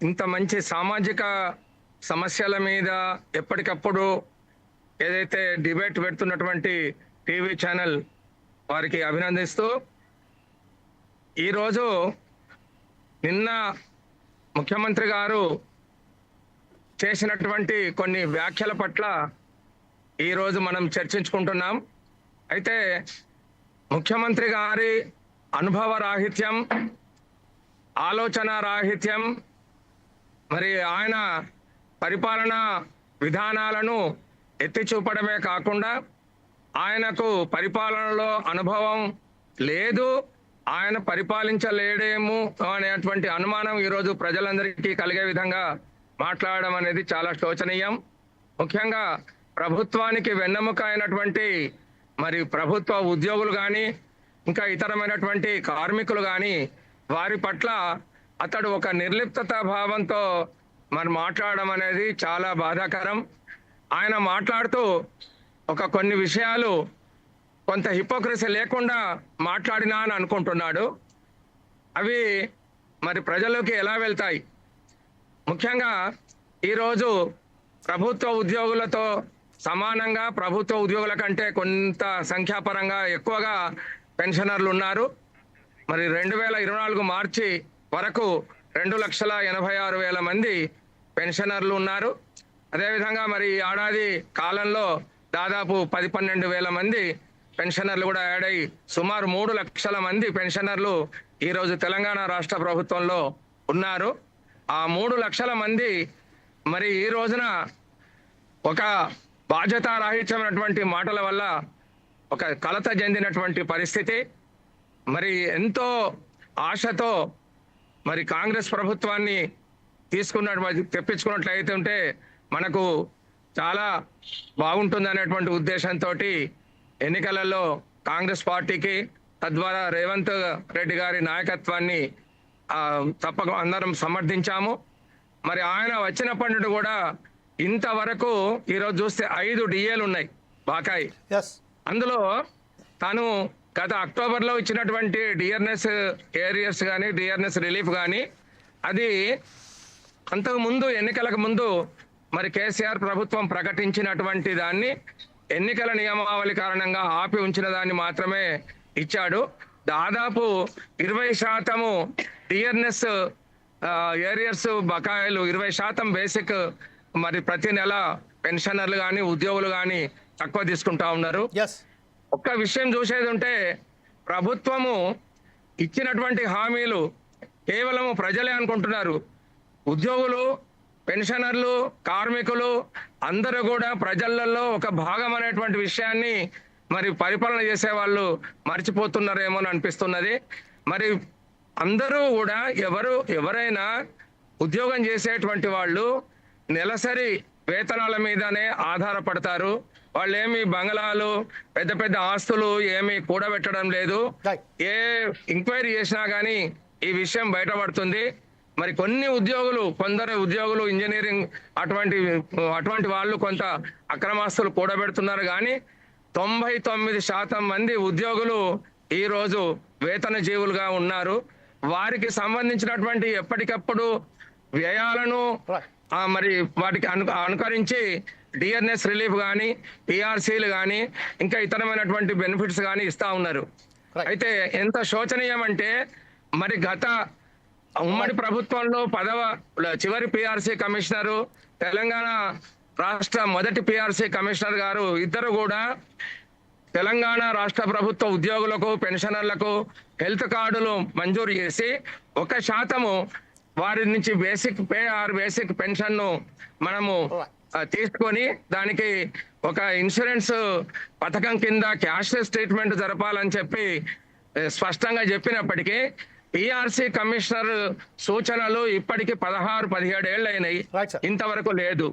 ఇంత మంచి సామాజిక సమస్యల మీద ఎప్పటికప్పుడు ఏదైతే డిబేట్ పెడుతున్నటువంటి టీవీ ఛానల్ వారికి అభినందిస్తూ ఈరోజు నిన్న ముఖ్యమంత్రి గారు చేసినటువంటి కొన్ని వ్యాఖ్యల పట్ల ఈరోజు మనం చర్చించుకుంటున్నాం. అయితే ముఖ్యమంత్రి గారి అనుభవ రాహిత్యం ఆలోచన రాహిత్యం మరి ఆయన పరిపాలన విధానాలను ఎత్తి చూపడమే కాకుండా ఆయనకు పరిపాలనలో అనుభవం లేదు ఆయన పరిపాలించలేడేమో అనేటువంటి అనుమానం ఈరోజు ప్రజలందరికీ కలిగే విధంగా మాట్లాడడం అనేది చాలా శోచనీయం. ముఖ్యంగా ప్రభుత్వానికి వెన్నెముక అయినటువంటి మరి ప్రభుత్వ ఉద్యోగులు కానీ ఇంకా ఇతరమైనటువంటి కార్మికులు కానీ వారి పట్ల అతడు ఒక నిర్లిప్తత భావంతో మరి మాట్లాడడం అనేది చాలా బాధాకరం. ఆయన మాట్లాడుతూ ఒక కొన్ని విషయాలు కొంత హిపోక్రసీ లేకుండా మాట్లాడినా అని అనుకుంటున్నాడు. అవి మరి ప్రజల్లోకి ఎలా వెళ్తాయి? ముఖ్యంగా ఈరోజు ప్రభుత్వ ఉద్యోగులతో సమానంగా ప్రభుత్వ ఉద్యోగుల కంటే కొంత సంఖ్యాపరంగా ఎక్కువగా పెన్షనర్లు ఉన్నారు. మరి రెండు వేల ఇరవై నాలుగు మార్చి వరకు రెండు లక్షల ఎనభై ఆరు వేల మంది పెన్షనర్లు ఉన్నారు. అదేవిధంగా మరి ఈ ఏడాది కాలంలో దాదాపు పది పన్నెండు వేల మంది పెన్షనర్లు కూడా యాడ్ అయ్యి సుమారు మూడు లక్షల మంది పెన్షనర్లు ఈరోజు తెలంగాణ రాష్ట్ర ప్రభుత్వంలో ఉన్నారు. ఆ మూడు లక్షల మంది మరి ఈ రోజున ఒక బాధ్యతారాహిత్యమైనటువంటి మాటల వల్ల ఒక కలత చెందినటువంటి పరిస్థితి. మరి ఎంతో ఆశతో మరి కాంగ్రెస్ ప్రభుత్వాన్ని తీసుకున్న తెప్పించుకున్నట్లయితే ఉంటే మనకు చాలా బాగుంటుంది అనేటువంటి ఉద్దేశంతో ఎన్నికలలో కాంగ్రెస్ పార్టీకి తద్వారా రేవంత్ రెడ్డి గారి నాయకత్వాన్ని తప్పక అందరం సమర్థించాము. మరి ఆయన వచ్చినప్పటి నుండి కూడా ఇంతవరకు ఈరోజు చూస్తే ఐదు డిఏలు ఉన్నాయి బాకాయి. అందులో తాను గత అక్టోబర్లో ఇచ్చినటువంటి డిఆర్ఎస్ ఏరియర్స్ కానీ డిఆర్ఎస్ రిలీఫ్ కానీ అది అంతకు ముందు ఎన్నికలకు ముందు మరి కేసీఆర్ ప్రభుత్వం ప్రకటించినటువంటి దాన్ని ఎన్నికల నియమావళి కారణంగా ఆపి ఉంచిన దాన్ని మాత్రమే ఇచ్చాడు. దాదాపు ఇరవై శాతము డిఆర్ఎస్ ఏరియర్స్ బకాయిలు ఇరవై శాతం బేసిక్ మరి ప్రతి నెల పెన్షనర్లు కానీ ఉద్యోగులు కానీ తక్కువ తీసుకుంటా ఉన్నారు. ఒక్క విషయం చూసేది ఉంటే ప్రభుత్వము ఇచ్చినటువంటి హామీలు కేవలము ప్రజలే అనుకుంటున్నారు. ఉద్యోగులు పెన్షనర్లు కార్మికులు అందరూ కూడా ప్రజలలో ఒక భాగం అనేటువంటి విషయాన్ని మరి పరిపాలన చేసే వాళ్ళు మర్చిపోతున్నారేమో అని అనిపిస్తున్నది. మరి అందరూ కూడా ఎవరు ఎవరైనా ఉద్యోగం చేసేటువంటి వాళ్ళు నెలసరి వేతనాల మీదనే ఆధారపడతారు. వాళ్ళు ఏమి బంగళాలు పెద్ద పెద్ద ఆస్తులు ఏమి కూడబెట్టడం లేదు. ఏ ఎంక్వైరీ చేసినా కానీ ఈ విషయం బయటపడుతుంది. మరి కొన్ని ఉద్యోగులు కొందరు ఉద్యోగులు ఇంజనీరింగ్ అటువంటి అటువంటి వాళ్ళు కొంత అక్రమాస్తులు కూడబెడుతున్నారు కానీ తొంభై తొమ్మిది శాతం మంది ఉద్యోగులు ఈ రోజు వేతన జీవులుగా ఉన్నారు. వారికి సంబంధించినటువంటి ఎప్పటికప్పుడు వ్యయాలను మరి వాటికి అను అనుకరించి డిఎన్ఎస్ రిలీఫ్ కానీ పిఆర్సీలు కానీ ఇంకా ఇతరమైనటువంటి బెనిఫిట్స్ కానీ ఇస్తా ఉన్నారు. అయితే ఎంత శోచనీయం అంటే మరి గత ఉమ్మడి ప్రభుత్వంలో పదవ చివరి పిఆర్సీ కమిషనరు తెలంగాణ రాష్ట్ర మొదటి పిఆర్సీ కమిషనర్ గారు ఇద్దరు కూడా తెలంగాణ రాష్ట్ర ప్రభుత్వ ఉద్యోగులకు పెన్షనర్లకు హెల్త్ కార్డులు మంజూరు చేసి ఒక శాతము వారి నుంచి బేసిక్ పే ఆర్ బేసిక్ పెన్షన్ను మనము తీసుకొని దానికి ఒక ఇన్సూరెన్స్ పథకం కింద క్యాష్లెస్ ట్రీట్మెంట్ జరపాలని చెప్పి స్పష్టంగా చెప్పినప్పటికీ పిఆర్సీ కమిషనర్ సూచనలు ఇప్పటికి పదహారు పదిహేడు ఏళ్ళు అయినాయి. ఇంతవరకు లేదు.